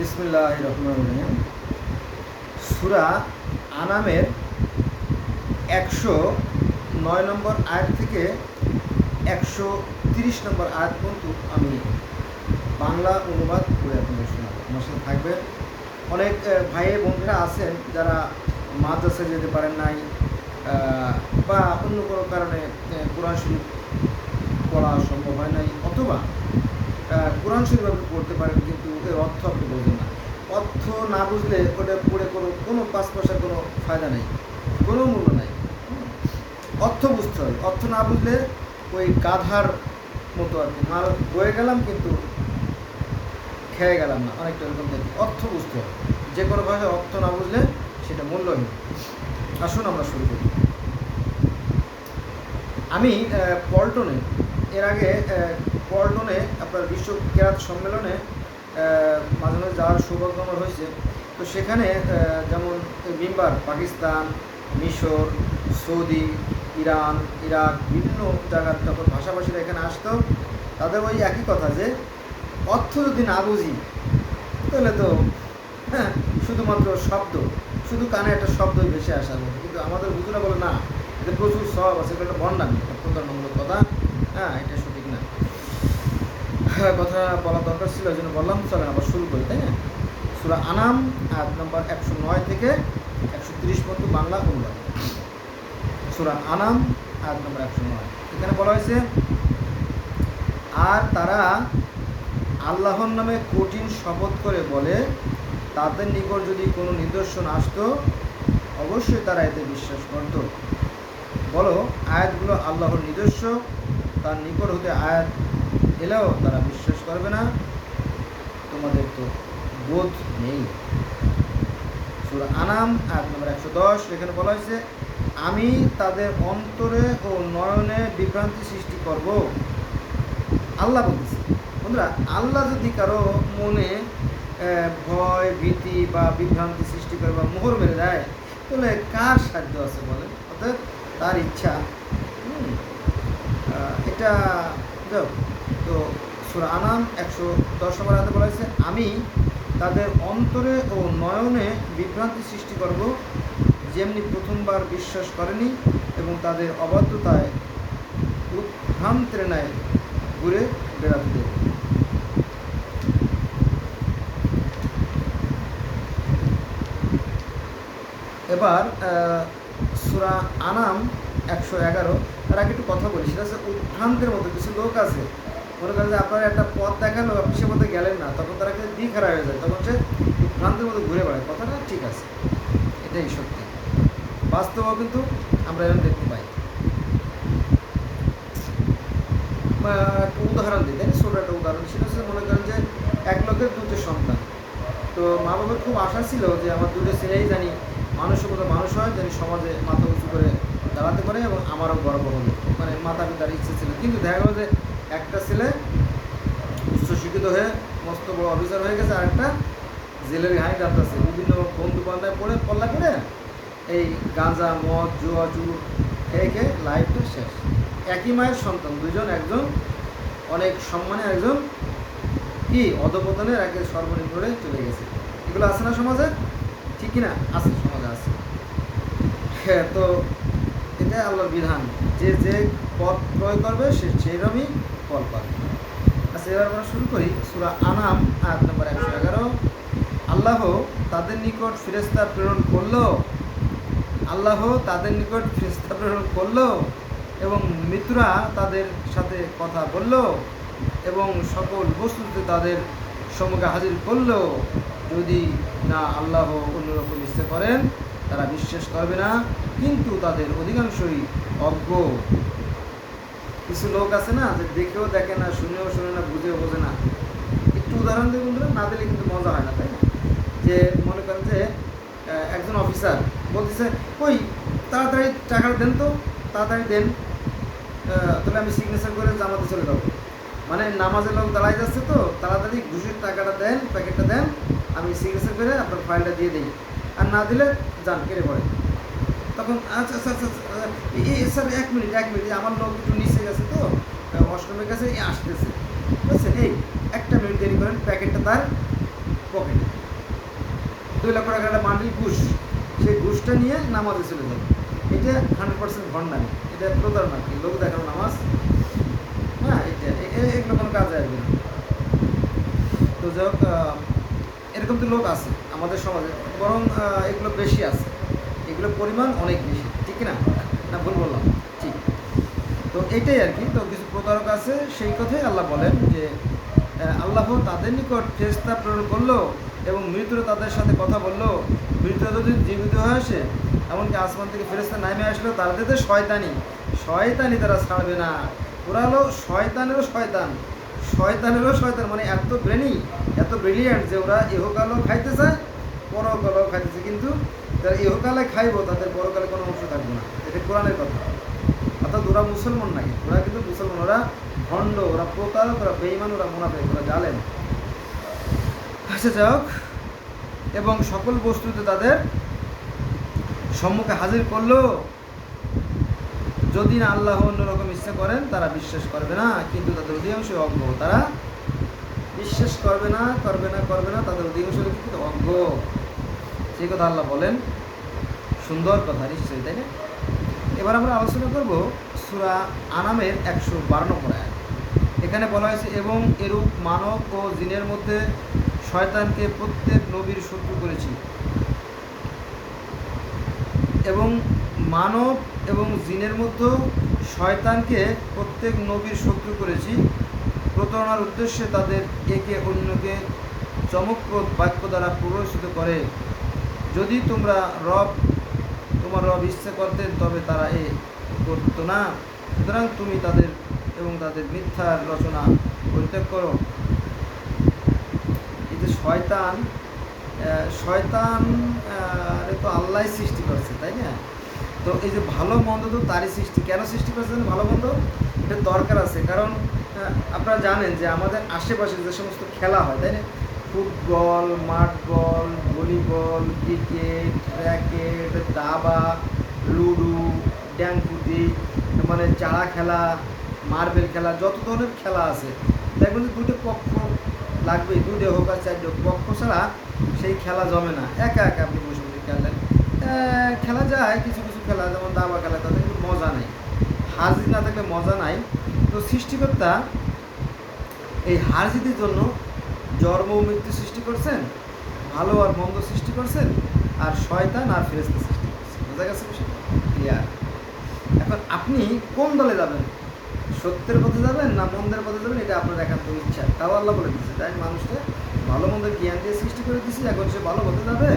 বিসমুল্লাহ রহমান রহিম সুরা আনামের একশো নয় নম্বর আয়াত থেকে একশো তিরিশ নম্বর আয়াত পর্যন্ত আমি বাংলা অনুবাদ করে আপনাদের শোনাব। আমার সাথে থাকবেন অনেক আহ, ভাই বন্ধুরা আছেন যারা মাদ্রাসায় যেতে পারেন নাই বা অন্য কোনো কারণে কোরআন শরীফ পড়া সম্ভব হয় নাই অথবা কোরআন শরীফ আপনি পড়তে পারেন, কিন্তু এর অর্থ আপনি বোঝেন না। অর্থ না বুঝলে ওটা পড়ে কোনো কোনো পাঁচ পয়সা কোনো ফায়দা নেই, কোনো মূল্য নাই। অর্থ বুঝতে হবে। অর্থ না বুঝলে ওই গাধার মতো আর কি। মার বয়ে গেলাম কিন্তু খেয়ে গেলাম না, অনেকটা এরকম অর্থ বুঝতে হবে। যে কোনো ভাষায় অর্থ না বুঝলে সেটা মূল্যহীন। আসুন আমরা শুরু করি। আমি পল্টনে এর আগে পল্টনে আপনার বিশ্ব কেরাত সম্মেলনে মাঝে মাঝে যাওয়ার সৌভাগ্য আমার হয়েছে। তো সেখানে যেমন মেম্বার, পাকিস্তান, মিশর, সৌদি, ইরান, ইরাক, বিভিন্ন জায়গার যখন ভাষাভাষীরা এখানে আসতো, তাদের ওই একই কথা যে, অর্থ যদি না বুঝি, তাহলে তো হ্যাঁ শুধুমাত্র শব্দ, শুধু কানে একটা শব্দই ভেসে আসার কিন্তু আমাদের হুজুরা বলে, না এদের প্রচুর সব আছে এগুলো একটা ভণ্ডামি প্রতারণামূলক কথা। হ্যাঁ এটা সঠিক না। হ্যাঁ কথা বলা দরকার ছিল ওই জন্য বললাম, চলেন আবার শুরু করি, তাই না? সুরা আনাম, আয়াত নম্বর একশো নয় থেকে একশো তিরিশ পর্যন্ত বাংলা অনুবাদ সুরা আনাম, আয়াত নম্বর একশো নয়। এখানে বলা হয়েছে, আর তারা আল্লাহর নামে কঠিন শপথ করে বলে, তাদের নিকট যদি কোনো নিদর্শন আসতো, অবশ্যই তারা এতে বিশ্বাস করত। বলো, আয়াতগুলো আল্লাহর নিজস্ব তার নিকট হতে আয়াত এলেও তারা বিশ্বাস করবে না। তোমাদের তো বোধ নেই। সুরা আনাম, আয়াত নম্বর একশো দশ, এখানে বলা হয়েছে, আমি তাদের অন্তরে ও নয়নে বিভ্রান্তি সৃষ্টি করব। আল্লাহ বলতেছে, বন্ধুরা, আল্লাহ যদি কারও মনে ভয়, ভীতি বা বিভ্রান্তি সৃষ্টি করে বা মোহর মেরে দেয়, তাহলে কার সাধ্য আছে বলে অর্থাৎ তার ইচ্ছা এটা যাও, তো সুরা আনাম একশো দশ নম্বর হাতে বলা হয়েছে, আমি তাদের অন্তরে ও নয়নে বিভ্রান্তি সৃষ্টি করব, যেমনি প্রথমবার বিশ্বাস করেনি এবং তাদের অবাধ্যতায় উদ্ভ্রান্তের ন্যায় ঘুরে বেড়াতে। এবার সুরা আনাম একশো এগারো। তার আগে একটু কথা বলি, সেটা হচ্ছে উদ্ভ্রান্তের মতো কিছু লোক আছে। মনে করেন যে আপনার একটা পথ দেখাল আপনি সে পথে গেলেন না, তখন তারা কিন্তু দিক হারা হয়ে যায়, তখন সে উদ্ভ্রান্তের মতো ঘুরে বেড়ায়। কথাটা ঠিক আছে। এটাই সত্যি। বাস্তবেও কিন্তু আমরা এরকম দেখতে পাই। উদাহরণ দিই, তাই না? একটা উদাহরণ। সেটা হচ্ছে মনে করেন যে এক লোকের দুটো সন্তান। তো মা বাবার খুব আশা ছিল যে আমার দুটো ছেলেই জানি। মানুষের মতো মানুষ হয় জানি সমাজে মাথা উঁচু করে দাঁড়াতে পারে এবং আমারও গর্ব হলো মানে মাতা পিতার ইচ্ছে ছিল। কিন্তু দেখা গেলো যে একটা ছেলে উচ্চশিক্ষিত হয়ে মস্ত বড় অফিসার হয়ে গেছে আর একটা জেলের ঘানি কাটতেছে বিভিন্ন বন্ধু বান্ধব পড়ে, পল্লা করে এই গাঁজা, মদ, জুয়া, চুর খেয়ে খেয়ে লাইফটা শেষ। একই মায়ের সন্তান দুজন একজন অনেক সম্মানে, একজন কি অধপতনের একে সর্বনিম্ন চলে গেছে। এগুলো আছে না সমাজে? ঠিক কিনা? আছে হ্যাঁ তো এটা আল্লাহর বিধান। যে যে পথ ক্রয় করবে, সে সেইরকমই ফল পাবে। আচ্ছা এবার আমরা শুরু করি সুরা আনাম, আয়াত নম্বর একশো এগারো। আল্লাহ তাদের নিকট ফেরেস্তা প্রেরণ করল। আল্লাহ তাদের নিকট ফেরেস্তা প্রেরণ করল এবং মৃত্যুরা তাদের সাথে কথা বলল এবং সকল বস্তুতে তাদের সম্মুখে হাজির করল। যদি না আল্লাহ অন্যরকম ইচ্ছে করেন তারা বিশ্বাস করবে না, কিন্তু তাদের অধিকাংশই অজ্ঞ। কিছু লোক আছে না যে দেখেও দেখে না, শুনেও শুনে না, বুঝেও বোঝে না। একটু উদাহরণ দিয়ে বন্ধুরা, না দিলে কিন্তু মজা হয় না, তাই না? যে মনে করেন যে একজন অফিসার বলতেছে, ওই, তাড়াতাড়ি টাকাটা দেন তো, তাড়াতাড়ি দেন। তাহলে আমি সিগনেচার করে জামাতে চলে যাব। মানে নামাজের লোক দাঁড়াই যাচ্ছে তো, তাড়াতাড়ি ঘুষের টাকাটা দেন, প্যাকেটটা দেন, আমি সিগনেচার করে আপনার ফাইলটা দিয়ে দিই। আর না দিলে যান কেটে পড়ে। তখন আচ্ছা আচ্ছা আচ্ছা আচ্ছা, স্যার এক মিনিট এক মিনিট আমার লোক একটু নিচে গেছে তো অষ্টমের কাছে আসতেছে। বুঝছেন এই একটা মিনিট দেরি করেন প্যাকেটটা তার পকেটে। দুই লক্ষ টাকার একটা মান্ডিল ঘুষ সেই ঘুষটা নিয়ে নামাজে চলে যাবে এটা হান্ড্রেড পার্সেন্ট ভণ্ডামি এটা প্রতারণা কি লোক দেখানো নামাজ? হ্যাঁ এটা এগুলো কোনো কাজে আসবে না। তো যাই হোক এরকম তো লোক আছে। আমাদের সমাজে, বরং এগুলো বেশি আছে। এগুলোর পরিমাণ অনেক বেশি, ঠিক না? না, ভুল বললাম। ঠিক তো এটাই আর কি। তো কিছু প্রতারক আছে, সেই কথাই আল্লাহ বলেন যে আল্লাহ তাদের নিকট ফেস্তা প্রেরণ করল এবং মৃত্যুরা তাদের সাথে কথা বলল। মৃত্যুরা যদি জীবিত হয়ে আসে এমনকি আসমান থেকে ফেরেস্তা নামে আসলো তাদের তো শয়তানি। শয়তানি তারা ছাড়বে না। ওরা হলো শয়তানেরও শয়তান। শয়তানেরও শয়তান মানে এত ব্রেনি, এত ব্রিলিয়ান্ট যে ওরা ইহকালও খাইতে চায় পরকালও খাইতেছে, কিন্তু যারা ইহকালে খাইবো, তাদের পরকালে কোনো অংশ থাকবে না। এটা কোরআনের কথা। অর্থাৎ ওরা মুসলমান নাকি? ওরা কিন্তু মুসলমান, ওরা ভণ্ড, ওরা প্রতারক, ওরা বেইমান ওরা মোনাফেক, ওরা জালেন আচ্ছা যাক এবং সকল বস্তুতে তাদের সম্মুখে হাজির করল যদি না আল্লাহ অন্যরকম ইচ্ছা করেন, তারা বিশ্বাস করবে না। কিন্তু তাদের অধিকাংশ অজ্ঞ। তারা বিশ্বাস করবে না করবে না করবে না, তাদের অধিকাংশ কিন্তু অজ্ঞ। সেই কথা আল্লাহ বলেন, সুন্দর কথা, নিশ্চয়ই, তাই না? এবার আমরা আলোচনা করব সুরা আনামের একশো বারো নম্বর আয়াত। এখানে বলা হয়েছে, এবং এরূপ মানব ও জিনের মধ্যে শয়তানকে প্রত্যেক নবীর শত্রু করেছি। এবং মানব এবং জিনের মধ্যে শয়তানকে প্রত্যেক নবীর শত্রু করেছি। প্রতারণার উদ্দেশ্যে তাদের একে অন্যকে চমকপ্রদ বাক্য দ্বারা প্ররোচিত করে। যদি তোমরা রব, তোমার রব ইচ্ছে করতেন, তবে তারা এ করতো না। সুতরাং তুমি তাদের এবং তাদের মিথ্যার রচনা পরিত্যাগ করো। এই যে শয়তান শয়তান তো আল্লাহ সৃষ্টি করছে, তাই না? তো এই যে ভালো মন্দ তো তারই সৃষ্টি। কেন সৃষ্টি করেছে জানেন ভালো মন্দ? এটা দরকার আছে। কারণ আপনারা জানেন যে আমাদের আশেপাশে যে সমস্ত খেলা হয়, তাই না? ফুটবল মাঠ বল ভলিবল, ক্রিকেট, র্যাকেট, দাবা, লুডু, ড্যাংকুটি মানে চারা খেলা, মার্বেল খেলা, যত ধরনের খেলা আছে। দেখবেন যে দুটো পক্ষ লাগবে দুটো হোক আর চারটে হোক। পক্ষ ছাড়া সেই খেলা জমে না। একা একা আপনি বসে বসে খেললেন। খেলা যায়, কিছু কিছু খেলা, যেমন দাবা খেলা, তাতে কিন্তু মজা নেই। হার জিত না থাকলে মজা নাই। তো সৃষ্টিকর্তা এই হারজিতের জন্য জন্ম মৃত্যু সৃষ্টি করছেন, ভালো আর মন্দ সৃষ্টি করছেন, আর শয়তান আর ফেরেস্তা সৃষ্টি করছেন। বোঝা গেছে ক্লিয়ার এখন আপনি কোন দলে যাবেন? সত্যের পথে যাবেন না মন্দের পথে যাবেন? এটা আপনার একান্ত ইচ্ছা। তাও আল্লাহ বলে দিচ্ছে তাই মানুষকে ভালো মন্দের জ্ঞান দিয়ে সৃষ্টি করে দিচ্ছি এখন সে ভালো পথে যাবে?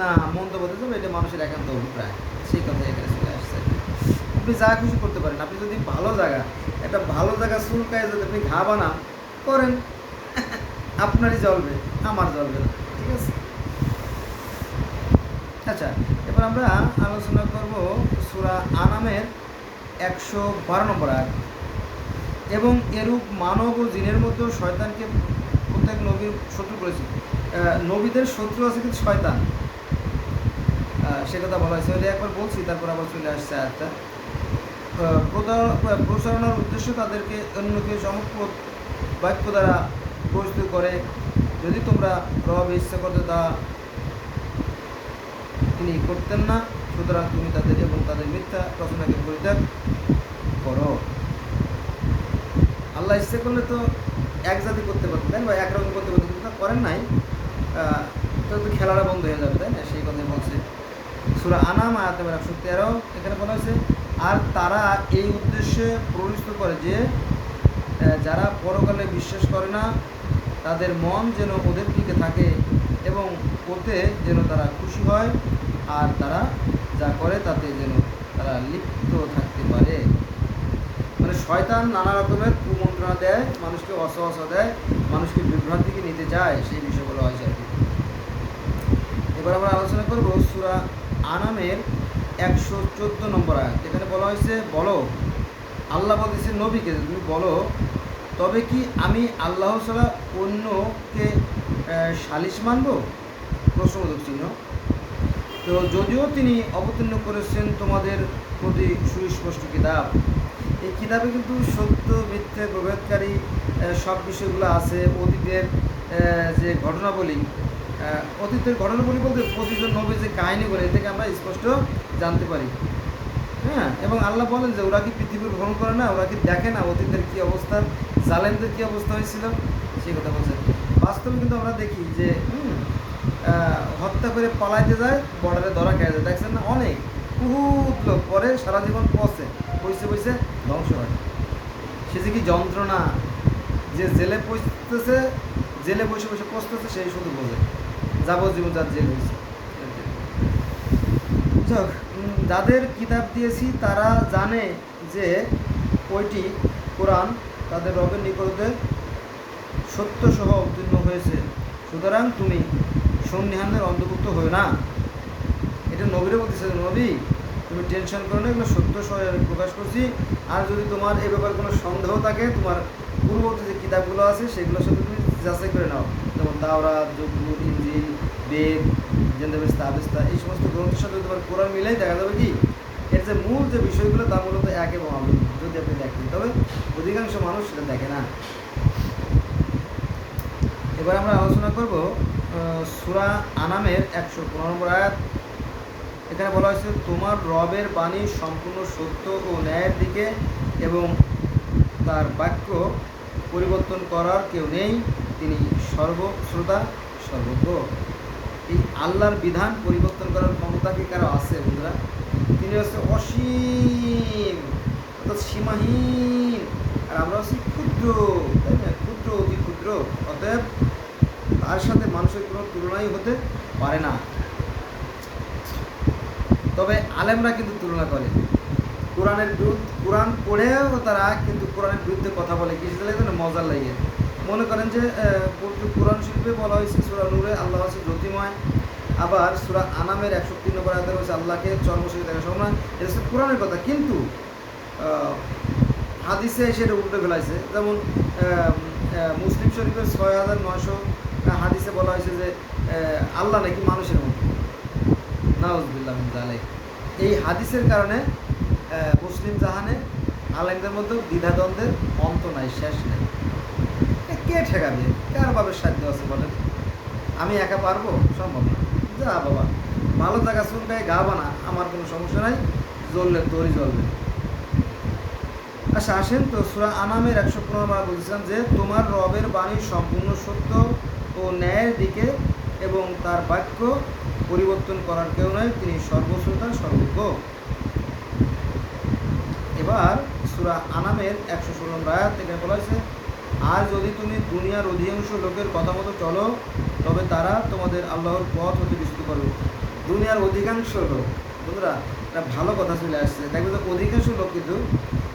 না, মন্দ পথে যাবে, এটা মানুষের একান্ত অভিপ্রায়। সেই কথা এখানে চলে আসছে। আপনি যা খুশি করতে পারেন। আপনি যদি ভালো জায়গা, একটা ভালো জায়গা চুলকায় যদি আপনি ঘা বানান, করেন। আপনারই জ্বলবে আমার জ্বলবে না ঠিক আছে? আচ্ছা এবার আমরা আলোচনা করব সুরা আনামের একশো বারো নম্বর আয়াত। এবং এরূপ মানব ও জিনের মধ্যেও শয়তানকে প্রত্যেক নবীর শত্রু করেছে। নবীদের শত্রু আছে কিন্তু শয়তান। সে কথা বলা হয়েছে। একবার বলছি তারপর আবার চলে আসছে আহ, প্রচারণার উদ্দেশ্য তাদেরকে অন্যকে চমকপ্রদ বাক্য দ্বারা প্রস্তুত করে। যদি তোমরা রব ইচ্ছা করতে তা তিনি করতেন না, সুতরাং তুমি তাদের এবং তাদের মিথ্যা রচনাকে পরিত্যাগ করো? আল্লাহ ইচ্ছে করলে তো এক জাতি করতে পারতেন বা একরকম করতে পারতেন তা করেন নাই। তো খেলাটা বন্ধ হয়ে যাবে, তাই না? সেই কথাই বলছে। সুরা আনাম, আয়াতে একশো তেরো, এখানে বলা হয়েছে, আর তারা এই উদ্দেশ্যে প্ররোচিত করে যে যারা পরকালে বিশ্বাস করে না, তাদের মন যেন ওদের দিকে থাকে এবং ওতে যেন তারা খুশি হয় আর তারা যা করে তাতে যেন তারা লিপ্ত থাকতে পারে। মানে শয়তান নানা রকমের কুমন্ত্রণা দেয়, মানুষকে অসহসা দেয়, মানুষকে বিভ্রান্তিকে নিতে চায়, সেই বিষয়গুলো হয়েছে আর কি। এবার আমরা আলোচনা করব সুরা আনামের একশো চোদ্দ নম্বর আয়াত। এখানে বলা হয়েছে, বলো আল্লাহ বলতেছে, নবীকে তুমি বলো, তবে কি আমি আল্লাহ ছাড়া অন্যকে সালিশ মানব? প্রশ্নবোধক চিহ্ন। তো যদিও তিনি অবতীর্ণ করেছেন তোমাদের প্রতি সুস্পষ্ট কিতাব, এই কিতাবে কিন্তু সত্য, মিথ্যে, প্রভেদকারী সব বিষয়গুলো আছে। অতীতের যে ঘটনাবলী অতীতের ঘটনাবলী বলতে পঁচিশজন নবী যে কাহিনীগুলো এ থেকে আমরা স্পষ্ট জানতে পারি। হ্যাঁ এবং আল্লাহ বলেন যে ওরা কি পৃথিবীর ভ্রমণ করে না? ওরা কি দেখে না? অতীতের কি অবস্থা? জালেমদের কি অবস্থা হয়েছিল? সেই কথা বলছে। বাস্তবে কিন্তু আমরা দেখি যে হত্যা করে পালাইতে যায় বর্ডারে ধরা খেয়ে যায়। দেখছেন না? অনেক। বহুত লোক পরে সারা জীবন পচে পয়সে পয়সে ধ্বংস হয়। সে যে কি যন্ত্রণা? যে জেলে পৌঁছতেছে জেলে বসে বসে পৌঁছতেছে সেই শুধু বোঝে। যাবজ্জীবন যার জেল হয়েছে। যাদের কিতাব দিয়েছি তারা জানে যে ওইটি কোরআন তাদের রবের নিকটতে সত্য সহ অবতীর্ণ হয়েছে। সুতরাং তুমি সন্নিহানের অন্তর্ভুক্ত হয়ে না। এটা নবীরে বলতেছে নবী। তুমি টেনশন করো না, এগুলো সত্য আমি প্রকাশ করছি। আর যদি তোমার এ ব্যাপারে কোনো সন্দেহ থাকে, তোমার পূর্ববর্তী যে কিতাবগুলো আছে, সেগুলোর সাথে তুমি যাচাই করে নাও। যেমন দাওরা জব্বুর ইঞ্জিল বেদ জেন্দাবেস্তা আবেস্তা এই সমস্ত গ্রন্থের সাথে তোমার কোরআন মিলাই দেখা যাবে কি? এর যে মূল যে বিষয়গুলো, তা মূলত এক এবং আমি যদি আপনি দেখেন। তবে অধিকাংশ মানুষ সেটা দেখে না। এবার আমরা আলোচনা করব সুরা আনামের একশো পনেরো নম্বর আয়াত। এখানে বলা হয়েছে, তোমার রবের বাণী সম্পূর্ণ সত্য ও ন্যায়ের দিকে এবং তার বাক্য পরিবর্তন করার কেউ নেই। তিনি সর্বশ্রোতা, সর্বজ্ঞ। এই আল্লাহর বিধান পরিবর্তন করার ক্ষমতা কি কারও আছে, বন্ধুরা? তিনি হচ্ছে অসীম, অর্থাৎ সীমাহীন, আর আমরা হচ্ছি ক্ষুদ্র, তাই না? ক্ষুদ্র অতি ক্ষুদ্র, অতএব তার সাথে মানুষের কোনো তুলনাই হতে পারে না। তবে আলেমরা কিন্তু তুলনা করে। কোরআনের বিরুদ্ধে, কোরআন পড়েও তারা কিন্তু কোরআনের বিরুদ্ধে কথা বলে। কিছু লাগে মজার লাগে। মনে করেন যে কোরআন শিল্পে বলা হয়েছে, সুরা নূরে আল্লাহ হচ্ছে জ্যোতিময়, আবার সুরা আনামের একশো তিন নম্বর আয়াতে রয়েছে আল্লাহকে চর্মশরী দেখা সম্ভব নয় এটা হচ্ছে কোরআনের কথা। কিন্তু হাদিসে এসে এটা উল্টে ফেলাইছে। যেমন মুসলিম শরীফের ছয় হাজার নয়শো হাদিসে বলা হয়েছে যে আল্লাহ নাকি মানুষের মতো। নাউজবিল্লাহ এই হাদিসের কারণে মুসলিম জাহানে আলেমদের মধ্যে দ্বিধাদ্বন্দ্বের অন্ত নাই, শেষ নাই। কে ঠেকাবে কার বাবের সাধ্য আছে বলেন? আমি একা পারব? সম্ভব না। যা বাবা, ভালো জায়গা চুলকায় গা বানা, আমার কোনো সমস্যা নাই। জ্বললে তোরই জ্বলবে। আচ্ছা আসেন তো সুরা আনামের একশো পনেরো বার বলছিলাম যে, তোমার রবের বাণী সম্পূর্ণ সত্য ও ন্যায়ের দিকে এবং তার বাক্য পরিবর্তন করার কেউ নয় তিনি সর্বশ্রোতা, সর্বজ্ঞ। এবার সুরা আনামের একশো ষোলো রায়াত থেকে বলা হয়েছে আর যদি তুমি দুনিয়ার অধিকাংশ লোকের কথা মতো চলো, তবে তারা তোমাদের আল্লাহর পথ হতে বিস্তৃত করবে। দুনিয়ার অধিকাংশ লোক, বন্ধুরা, একটা ভালো কথা চলে আসছে। দেখবে অধিকাংশ লোক কিন্তু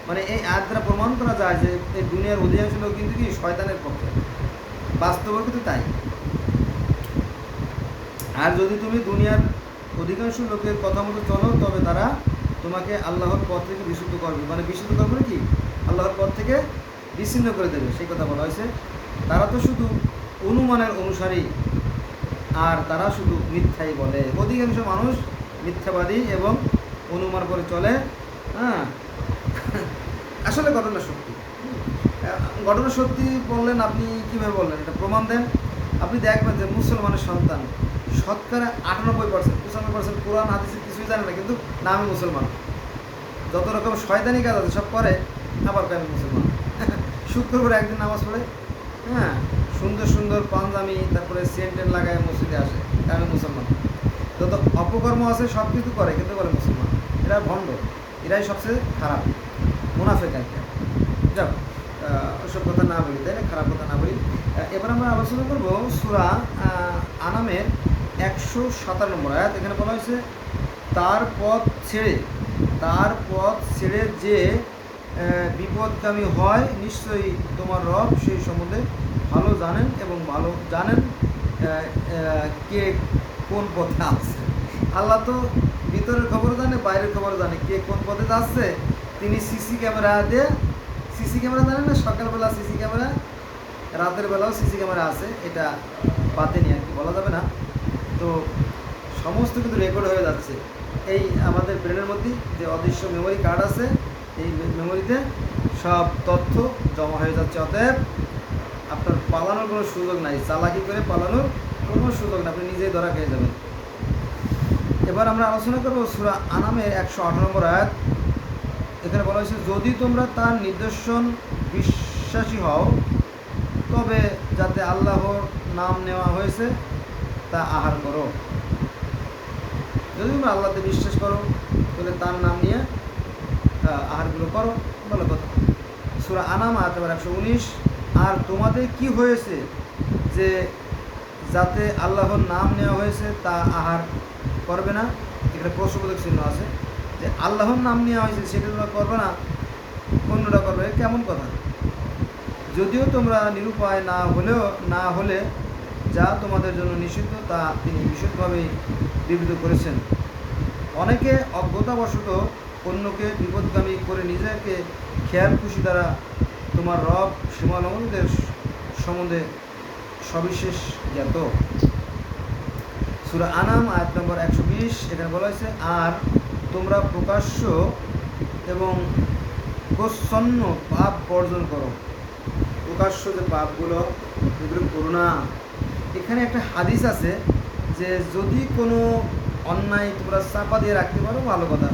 মানে এই আয়াত দ্বারা প্রমাণ করা যায় যে এই দুনিয়ার অধিকাংশ লোক কিন্তু কি শয়তানের পক্ষে। বাস্তবে কিন্তু তাই। আর যদি তুমি দুনিয়ার অধিকাংশ লোকের কথা মতো চলো, তবে তারা তোমাকে আল্লাহর পথ থেকে বিশুদ্ধ করবে। মানে বিশুদ্ধ করবে কি? আল্লাহর পথ থেকে বিচ্ছিন্ন করে দেবে, সেই কথা বলা হয়েছে। তারা তো শুধু অনুমানের অনুসারী, আর তারা শুধু মিথ্যাই বলে। অধিকাংশ মানুষ মিথ্যাবাদী এবং অনুমান করে চলে। হ্যাঁ? আসলে ঘটনা সত্যি। ঘটনা সত্যি বললেন আপনি কীভাবে বললেন? এটা প্রমাণ দেন। আপনি দেখবেন যে মুসলমানের সন্তান শতকরা আটানব্বই পার্সেন্ট পঁচানব্বই পার্সেন্ট কোরআন, হাদিসের কিছুই জানে না, কিন্তু নামে মুসলমান। যত রকম শয়তানি কাজ আছে, সব করে, আবার কেন মুসলমান? শুক্রবার একদিন নামাজ পড়ে হ্যাঁ সুন্দর সুন্দর পাঞ্জামি তারপরে সেন্টেন লাগায় মসজিদে আসে আমি মুসলমান। যত অপকর্ম আছে সব কিছু করে কিন্তু বলে মুসলমান। এরা ভণ্ড এরাই সবচেয়ে খারাপ মুনাফেক আর কি। যাও আহ, ওসব কথা না বলি তাই খারাপ কথা না বলি। এবার আমরা আলোচনা করব সুরা আনামের একশো সাতান্ন নম্বর আয়াত। এখানে বলা হয়েছে তার পথ ছেড়ে তার পথ ছেড়ে যে বিপদগামী হয়, নিশ্চয়ই তোমার রব সেই সম্বন্ধে ভালো জানেন এবং ভালো জানেন কে কোন পথে আছে। আল্লাহ তো ভিতরের খবর জানে, বাইরের খবর জানে, কে কোন পথে যাচ্ছে। তিনি সিসি ক্যামেরা দিয়ে, সিসি ক্যামেরা জানেন না? সকালবেলা সিসি ক্যামেরা, রাতের বেলাও সিসি ক্যামেরা আছে, এটা বাদে নিয়ে আর কি বলা যাবে না। তো সমস্ত কিন্তু রেকর্ড হয়ে যাচ্ছে। এই আমাদের ব্রেনের মধ্যে যে অদৃশ্য মেমোরি কার্ড আছে মেমোরিতে সব তথ্য জমা হয়ে যাচ্ছে। অতএব আপনার পালানোর কোনো সুযোগ নাই। চালাকি করে পালানোর কোনো সুযোগ না আপনি নিজেই ধরা খেয়ে যাবেন। এবার আমরা আলোচনা করব সুরা আনামের একশো আঠারো নম্বর আয়াত। এখানে বলা হয়েছে, যদি তোমরা তার নিদর্শন বিশ্বাসী হও, তবে যাতে আল্লাহর নাম নেওয়া হয়েছে, তা আহার করো। যদি তোমরা আল্লাহতে বিশ্বাস করো, তাহলে তার নাম নিয়ে আহারগুলো করো ভালো কথা। সুরা আনাম নম্বর একশো উনিশ। আর তোমাদের কি হয়েছে যে যাতে আল্লাহর নাম নেওয়া হয়েছে তা আহার করবে না? এখানে প্রশ্নবোধক চিহ্ন আছে। যে আল্লাহর নাম নেওয়া হয়েছে সেটা তোমরা করবে না অন্যটা করবে কেমন কথা? যদিও তোমরা নিরুপায় না হলেও, না হলে যা তোমাদের জন্য নিষিদ্ধ, তা তিনি বিশদভাবেই বিবৃত করেছেন। অনেকে অজ্ঞতাবশত অন্যকে বিপদগামী করে নিজেকে খেয়াল খুশি দ্বারা তোমার রব সীমালঙ্ঘনদের সম্বন্ধে সবিশেষ জ্ঞাত। সুরা আনাম, আয়াত নম্বর একশো বিশ, এখানে বলা হয়েছে, আর তোমরা প্রকাশ্য এবং প্রচ্ছন্ন পাপ বর্জন করো। প্রকাশ্য যে পাপগুলো, এগুলো করো না। এখানে একটা হাদিস আছে যে, যদি কোনো অন্যায় তোমরা চাপা দিয়ে রাখতে পারো, ভালো কথা।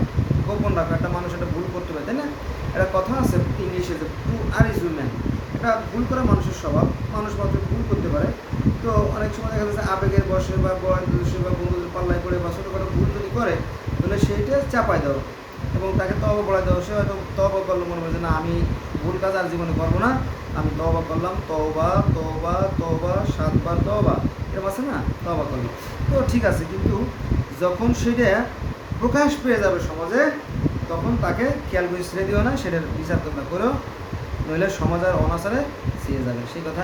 গোপন রাখো, একটা মানুষ একটা ভুল করতে পারে, তাই না? একটা কথা আছে ইংলিশে যে টু আর ইজ উম্যান এটা ভুল করা মানুষের স্বভাব, মানুষ মাত্র ভুল করতে পারে। তো অনেক সময় দেখা যাচ্ছে আবেগের বসে বা বয়সে বা বন্ধুদের পাল্লায় করে বা ছোটোখাটো ভুল যদি করে, তাহলে সেইটা চাপায় দাও এবং তাকে তব বলা দাও। সে হয়তো তব করল, মনে হয় যে না, আমি ভুল কাজ আর জীবনে করব না। আমি তবা করলাম তবা তবা তবা সাতবার তবা এরকম আছে না? তবা করলাম তো ঠিক আছে, কিন্তু যখন সেটা প্রকাশ পেয়ে যাবে সমাজে, তখন তাকে খেয়াল করে ছেড়ে দিও না, সেটার বিচার তোমরা করো, নইলে সমাজ আর অনাচারে ছিঁড়ে যাবে। সেই কথা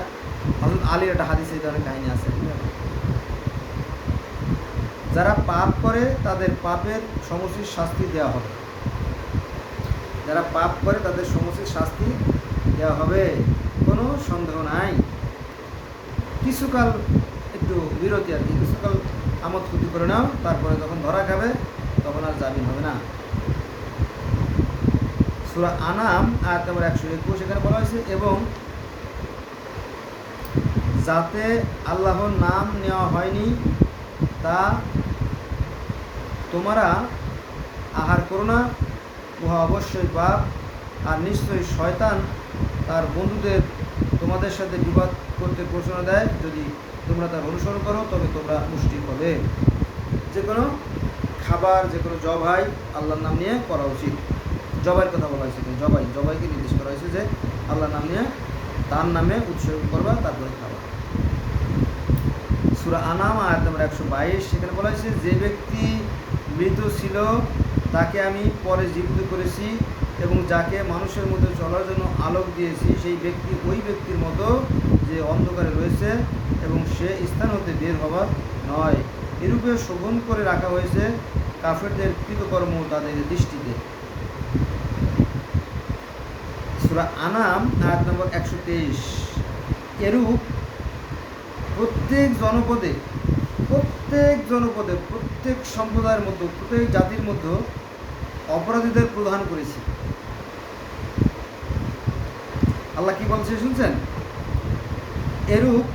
হজরত আলীর একটা হাদিসে এই ধরনের কাহিনী আছে। যারা পাপ করে, তাদের পাপের সমষ্টির শাস্তি দেওয়া হবে। যারা পাপ করে, তাদের সমষ্টির শাস্তি দেওয়া হবে। কোনো সন্দেহ নাই। কিছুকাল একটু বিরতি আর কি, কিছুকাল আমোদ ক্ষতি করে নাও, তারপরে যখন ধরা খাবে তখন আর জামিন হবে না। সুরা আনাম, আয়াত নম্বর একশো একুশ এখানে বলা হয়েছে, এবং যাতে আল্লাহর নাম নেওয়া হয়নি, তা তোমরা আহার করো না। উহা অবশ্যই পাপ, আর নিশ্চয়ই শয়তান তার বন্ধুদের তোমাদের সাথে বিবাদ করতে ঘোষণা দেয়। যদি তোমরা তার অনুসরণ করো, তবে তোমরা মুষ্টি হবে। যে কোনো খাবার, যে কোনো জবাই আল্লাহর নাম নিয়ে করা উচিত। জবাইয়ের কথা বলা হয়েছে জবাই। জবাইকে নির্দেশ করা হয়েছে যে আল্লাহর নাম নিয়ে তার নামে উৎসর্গ করবা, তারপরে খাবা। সুরা আনাম, আয়াত নম্বর একশো বাইশ, সেখানে বলা হয়েছে, যে ব্যক্তি মৃত ছিল, তাকে আমি পরে জীবিত করেছি এবং যাকে মানুষের মধ্যে চলার জন্য আলোক দিয়েছি, সেই ব্যক্তি ওই ব্যক্তির মতো যে অন্ধকারে রয়েছে এবং সে স্থান হতে বের হবার নয়। এরূপে শোভন করে রাখা হয়েছে কাফেরদের কৃতকর্ম তাদের দৃষ্টিতে। সুরা আনাম, আয়াত নম্বর একশো তেইশ। এরূপ প্রত্যেক জনপদে প্রত্যেক জনপদে, প্রত্যেক সম্প্রদায়ের মধ্যে, প্রত্যেক জাতির মধ্যে অপরাধীদের প্রধান করেছি। আল্লাহ কি বলছে শুনছেন? এরূপ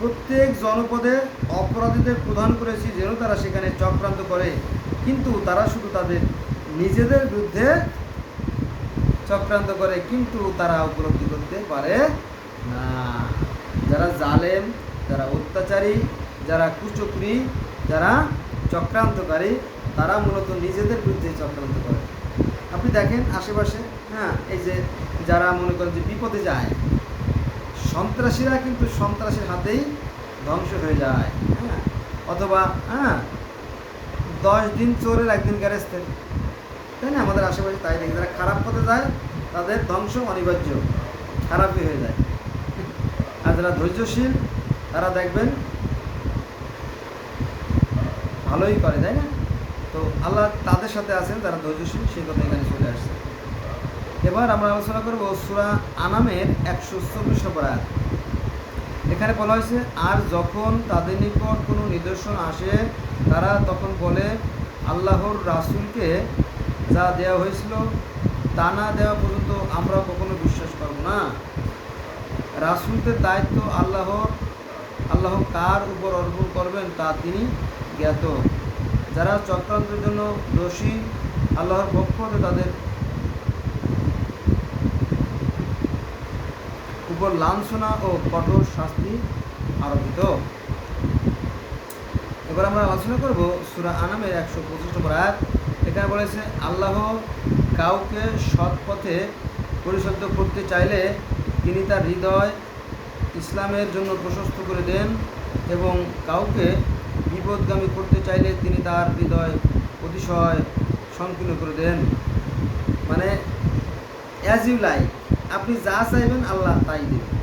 প্রত্যেক জনপদে অপরাধীদের প্রধান করেছি যেন তারা সেখানে চক্রান্ত করে। কিন্তু তারা শুধু তাদের নিজেদের বিরুদ্ধে চক্রান্ত করে, কিন্তু তারা উপলব্ধি করতে পারে না। যারা জালেম, যারা অত্যাচারী, যারা কুচক্রি, যারা চক্রান্তকারী, তারা মূলত নিজেদের বিরুদ্ধে চক্রান্ত করে। আপনি দেখেন আশেপাশে হ্যাঁ এই যে যারা মনে করেন যে বিপদে যায়, সন্ত্রাসীরা কিন্তু সন্ত্রাসের হাতেই ধ্বংস হয়ে যায় হ্যাঁ অথবা হ্যাঁ দশ দিন চোরের একদিন গ্যারেস্তের তাই না? আমাদের আশেপাশে তাই দেখি যারা খারাপ পথে যায়, তাদের ধ্বংস অনিবার্য। খারাপই হয়ে যায়। আর যারা ধৈর্যশীল, তারা দেখবেন ভালোই করে, তাই না? তো আল্লাহ তাদের সাথে আছেন তারা ধৈর্যশীল, সেই কথা এখানে চলে আসছে। এবার আমরা আলোচনা করব সুরা আনামের একশো চব্বিশ নম্বর আয়াত। এখানে বলা হয়েছে, আর যখন তাদের নিকট কোনো নিদর্শন আসে, তারা তখন বলে, আল্লাহর রাসূলকে যা দেওয়া হয়েছিল, তা না দেওয়া পর্যন্ত আমরা কখনো বিশ্বাস করব না। রাসুলদের দায়িত্ব আল্লাহর, আল্লাহ কার উপর অর্পণ করবেন তা তিনি জ্ঞাত। যারা চক্রান্তের জন্য দোষী, আল্লাহর পক্ষ তাদের উপর লাঞ্ছনা ও কঠোর শাস্তি আরোপিত। এবার আমরা আলোচনা করব সুরা আনামের একশো পঁচিশ নম্বর আয়াত। এখানে বলেছে, আল্লাহ কাউকে সৎ পথে পরিশুদ্ধ করতে চাইলে তিনি তার হৃদয় ইসলামের জন্য প্রশস্ত করে দেন এবং কাউকে বিপদগামী করতে চাইলে তিনি তার হৃদয় অতিশয় সংকীর্ণ করে দেন। মানে অ্যাজ ইউ লাইক আপনি যা চাইবেন আল্লাহ তাই দেবেন।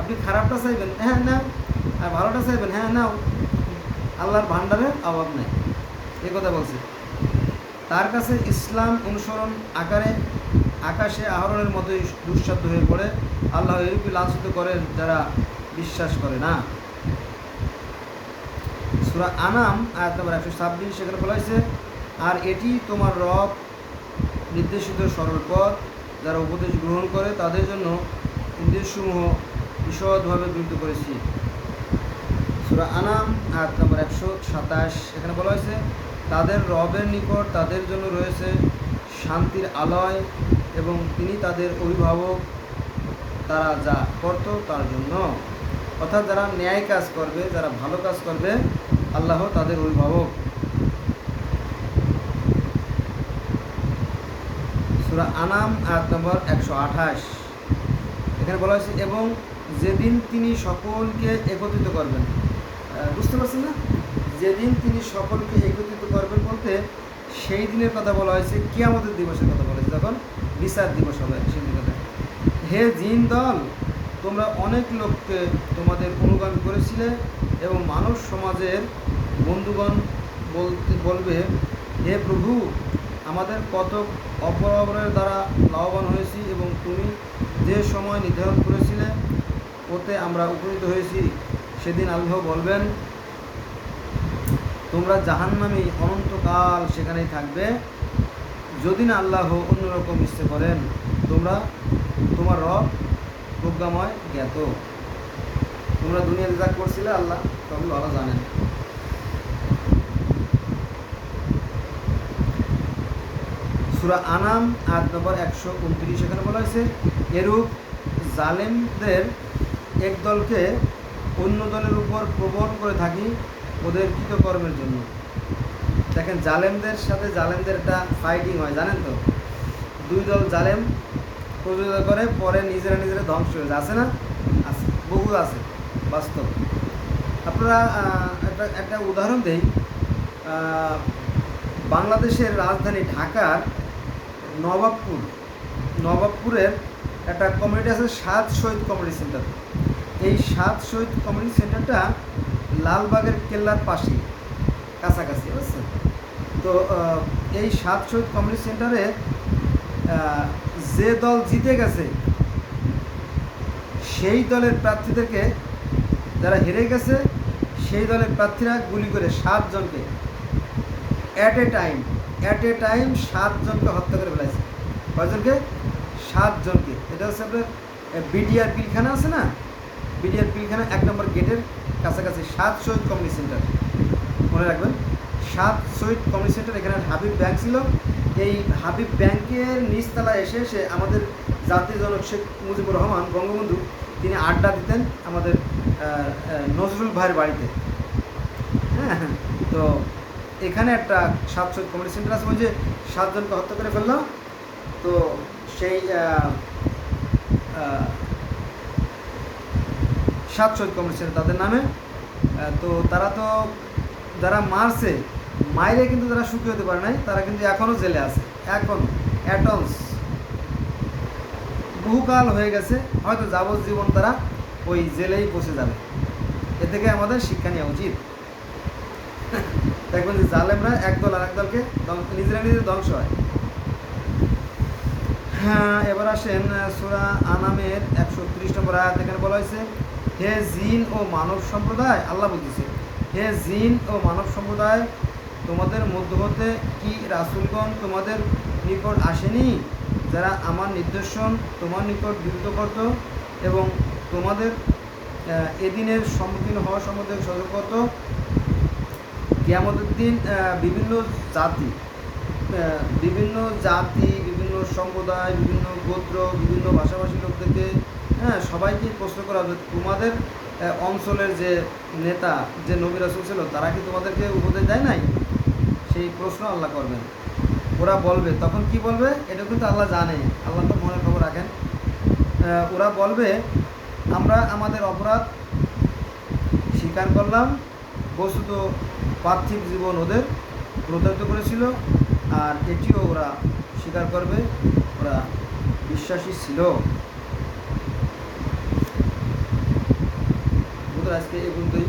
আপনি খারাপটা চাইবেন হ্যাঁ নাও। আর ভালোটা চাইবেন হ্যাঁ নাও। আল্লাহর ভাণ্ডারে অভাব নেই। এ কথা বলছে। তার কাছে ইসলাম অনুসরণ আকারে আকাশে আহরণের মতোই দুঃসাধ্য হয়ে পড়ে। আল্লাহ এরূপই লাঞ্ছিত করেন যারা বিশ্বাস করে না। সুরা আনাম, আয়াত নম্বর একশো ছাব্বিশ, সেখানে বলা হয়েছে, আর এটি তোমার রব নির্দেশিত সরল পথ যারা উপদেশ গ্রহণ করে, তাদের জন্য নির্দেশসমূহ বিশদভাবে বিরুদ্ধ করেছি। সুরা আনাম, আয়াত নম্বর একশো সাতাশ, এখানে বলা হয়েছে, তাদের রবের নিকট তাদের জন্য রয়েছে শান্তির আলয় এবং তিনি তাদের অভিভাবক তারা যা করত তার জন্য। অর্থাৎ যারা ন্যায় কাজ করবে, যারা ভালো কাজ করবে, আল্লাহ তাদের অভিভাবক। সুরা আনাম, আয়াত নম্বর একশো আঠাশ। এখানে বলা হয়েছে, এবং যেদিন তিনি সকলকে একত্রিত করবেন। বুঝতে পারছেন না? যেদিন তিনি সকলকে একত্রিত করবেন বলতে সেই দিনের কথা বলা হয়েছে, কিয়ামতের দিবসের কথা বলা হয়েছে তখন বিচার দিবস হবে সেই দিনের কথা। হে জিন দল, তোমরা অনেক লোককে তোমাদের অনুগামী করেছিলে এবং মানব সমাজের বন্ধুগণ বলতে বলবে, হে প্রভু আমাদের কত অপরাবরের দ্বারা লাভবান হয়েছি এবং তুমি যে সময় নির্ধারণ করেছিলে, ওতে আমরা উপনীত হয়েছি। সেদিন আল্লাহ বলবেন, তোমরা জাহান্নামে অনন্তকাল সেখানেই থাকবে। যদি না আল্লাহ অন্যরকম ইচ্ছে করেন, তোমরা তোমার রব প্রজ্ঞাময় জ্ঞাত। তোমরা দুনিয়াতে যা করছিলে আল্লাহ, তখন ভালো জানেন। সুরা আনাম, আট নম্বর একশো উনত্রিশ এখানে বলা হয়েছে, এরূপ জালেমদের এক দলকে অন্য দলের উপর প্রবণ করে থাকি ওদের কৃতকর্মের জন্য। দেখেন, জালেমদের সাথে জালেমদের একটা ফাইটিং হয়, জানেন তো? দুই দল জালেম প্রযোজনা করে, পরে নিজেরা নিজেরা ধ্বংস হয়ে যায়। আছে না? আছে বহু আছে, বাস্তব। আপনারা একটা একটা উদাহরণ দেই। বাংলাদেশের রাজধানী ঢাকার নবাবপুর। নবাবপুরের একটা কমিউনিটি আছে সাত শহীদ কমিউনিটি সেন্টার এই সাত শহীদ কমিউনিটি সেন্টারটা লালবাগের কেল্লার পাশেই, কাছাকাছি, বুঝছেন? তো এই সাত শহীদ কমিউনিটি সেন্টারে যে দল জিতে গেছে, সেই দলের প্রার্থীদেরকে যারা হেরে গেছে, সেই দলের প্রার্থীরা গুলি করে সাতজনকে at a time at a time সাতজনকে হত্যা করে ফেলাইছে। কয়জনকে? সাতজনকে। এটা হচ্ছে আপনার বিডিআর পিলখানা আছে না? বিডিআর পিলখানা এক নম্বর গেটের কাছাকাছি, সাত শহীদ কমিউনিটি সেন্টার। মনে রাখবেন, সাত শহীদ কমিউনিটি সেন্টার, এখানে হাবিব ব্যাংক ছিল। এই হাবিব ব্যাংকের নিচতলায় এসে সে আমাদের জাতীয় জনক শেখ মুজিবুর রহমান বঙ্গবন্ধু, তিনি আড্ডা দিতেন আমাদের নজরুল ভাইয়ের বাড়িতে। হ্যাঁ হ্যাঁ। তো এখানে একটা সাত শহীদ কমিউনিটি সেন্টার আছে, ওই যে সাতজনকে হত্যা করে ফেলল। তো সেই সাত শহীদ কমিউনিটি সেন্টার তাদের নামে। তো তারা তো যারা মারছে, মাইরে কিন্তু তারা সুখী হতে পারে নাই, তারা কিন্তু এখনও জেলে আছে। এখন অ্যাটলস বহুকাল হয়ে গেছে, হয়তো যাবজ্জীবন তারা ওই জেলেই বসে যাবে। এ থেকে আমাদের শিক্ষা নেওয়া উচিত। দেখবেন যে জালেমরা একদল আর ধ্বংস- নিজেরা নিজের ধ্বংস হয়। হ্যাঁ এবার আসেন সুরা আনামের একশো ত্রিশ নম্বর আয়াত, এখানে বলা হয়েছে, হে জিন ও মানব সম্প্রদায়, আল্লাহ বলতেছে, হে জিন ও মানব সম্প্রদায়, তোমাদের মধ্য হতে কি রাসুলগণ তোমাদের নিকট আসেনি, যারা আমার নির্দেশন তোমার নিকট বিরুদ্ধ করত এবং তোমাদের এদিনের সম্মুখীন হওয়া সম্বন্ধে সতর্কত কেয়ামতের দিন বিভিন্ন জাতি বিভিন্ন জাতি, বিভিন্ন সম্প্রদায়, বিভিন্ন গোত্র, বিভিন্ন ভাষাভাষী লোকদেরকে হ্যাঁ সবাইকে প্রশ্ন করা হবে তোমাদের অঞ্চলের যে নেতা, যে নবী রাসুল ছিল, তারা কি তোমাদেরকে উপদেশ দেয় নাই? সেই প্রশ্ন আল্লাহ করবেন। ওরা বলবে। তখন কি বলবে? এটা কিন্তু আল্লাহ জানে। আল্লাহ তো মনের খবর রাখেন। ওরা বলবে, আমরা আমাদের অপরাধ স্বীকার করলাম বস্তুত পার্থিব জীবন ওদের প্রতারিত করেছিল, আর এটিও ওরা স্বীকার করবে, ওরা বিশ্বাসী ছিল। আজকে এই পর্যন্তই।